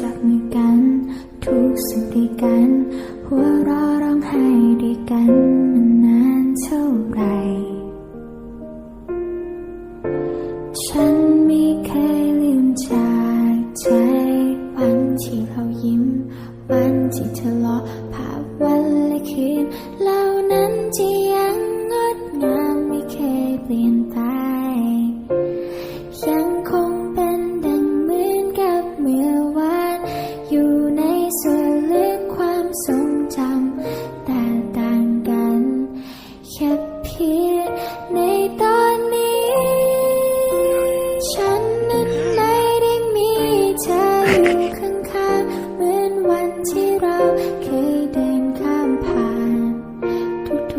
จับมือกัน ทุกสิ่งด้วยกัน หัวเราะร้องไห้ด้วยกันมันนานเท่าไหร่ ฉันไม่เคยลืมจากใจ วันที่เรายิ้ม วันที่ทะเลาะภาพวันและคืนเหล่านั้นที่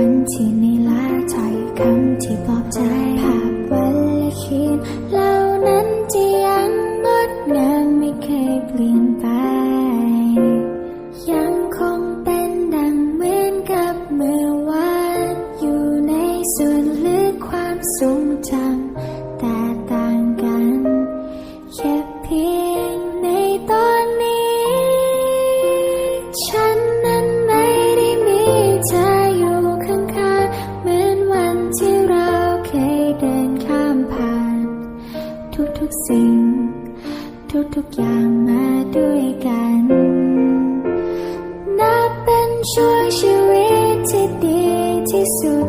วันที่ในลาถ้อยคำที่ปลอบใจ ภาพวันและคืนเหล่านั้นที่ยังงดงามไม่เคยเปลี่ยนไป ยังคงเป็นดังเหมือนกับเมื่อวานอยู่ในส่วนลึกความทรงจำแต่ต่างกันแค่เพียงในตอนนี้ ฉันนั้นไม่ได้มีเธอ กสิ่ง ทุกๆอย่างมาด้วยกัน นับเป็นช่วงชีวิตที่ดีที่สุด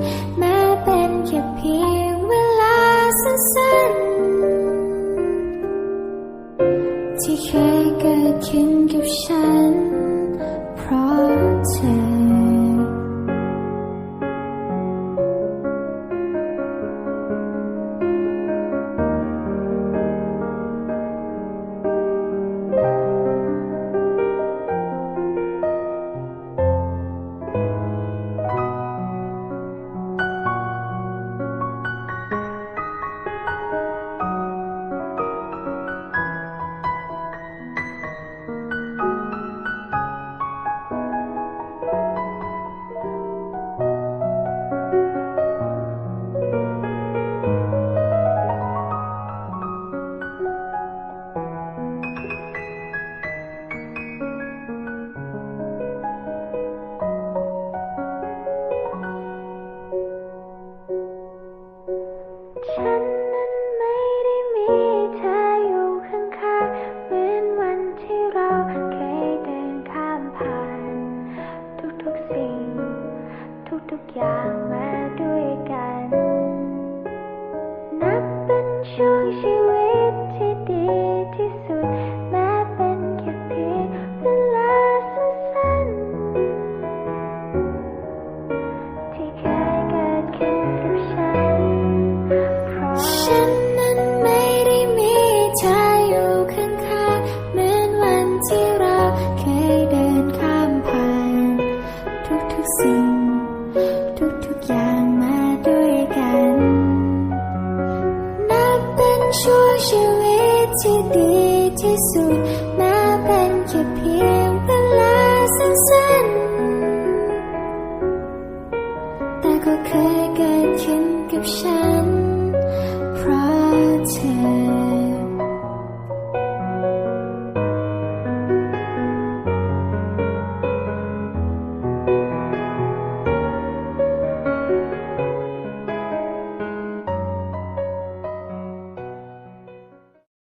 ดีที่